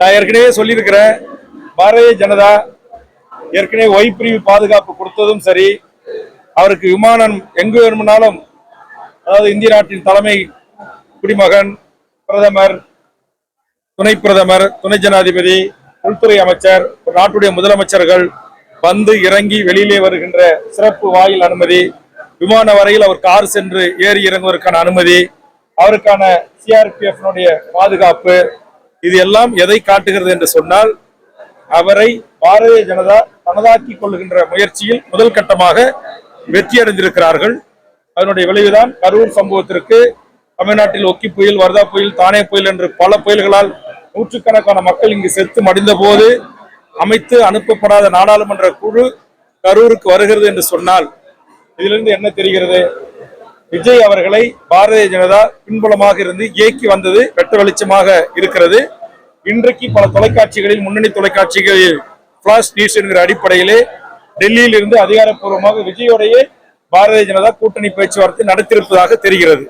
நான் ஏற்கனவே சொல்லியிருக்கிறேன் பாரதிய ஜனதா ஏற்கனவே ஒய் பிரிவு பாதுகாப்பு கொடுத்ததும் சரி அவருக்கு விமானம் எங்கு வேணும்னாலும் அதாவது இந்திய நாட்டின் தலைமை குடிமகன் பிரதமர் துணை பிரதமர் துணை ஜனாதிபதி உள்துறை அமைச்சர் நாட்டுடைய முதலமைச்சர்கள் வந்து இறங்கி வெளியிலே வருகின்ற சிறப்பு வாயில் அனுமதி விமான வரையில் அவர் கார் சென்று ஏறி இறங்குவதற்கான அனுமதி அவருக்கான சிஆர்பிஎஃப்னுடைய பாதுகாப்பு இது எல்லாம் எதை காட்டுகிறது என்று சொன்னால் அவரை பாரதிய ஜனதா தனதாக்கிக் கொள்கின்ற முயற்சியில் முதல் கட்டமாக வெற்றி அடைந்திருக்கிறார்கள் அதனுடைய விளைவுதான் கரூர் சம்பவத்திற்கு தமிழ்நாட்டில் ஒக்கி புயல் வர்தா புயல் தானே புயல் என்று பல புயல்களால் நூற்றுக்கணக்கான மக்கள் இங்கு செத்து மடிந்த போது அமைத்து அனுப்பப்படாத நாடாளுமன்ற குழு கரூருக்கு வருகிறது என்று சொன்னால் இதிலிருந்து என்ன தெரிகிறது? விஜய் அவர்களை பாரதிய ஜனதா பின்புலமாக இருந்து இயக்கி வந்தது வெட்ட வெளிச்சமாக இருக்கிறது. இன்றைக்கு பல தொலைக்காட்சிகளில் முன்னணி தொலைக்காட்சிகளில் பிளாஷ் நியூஸ் என்கிற அடிப்படையிலே டெல்லியில் இருந்து அதிகாரப்பூர்வமாக விஜயோடையே பாரதிய ஜனதா கூட்டணி பேச்சுவார்த்தை நடத்தியிருப்பதாக தெரிகிறது.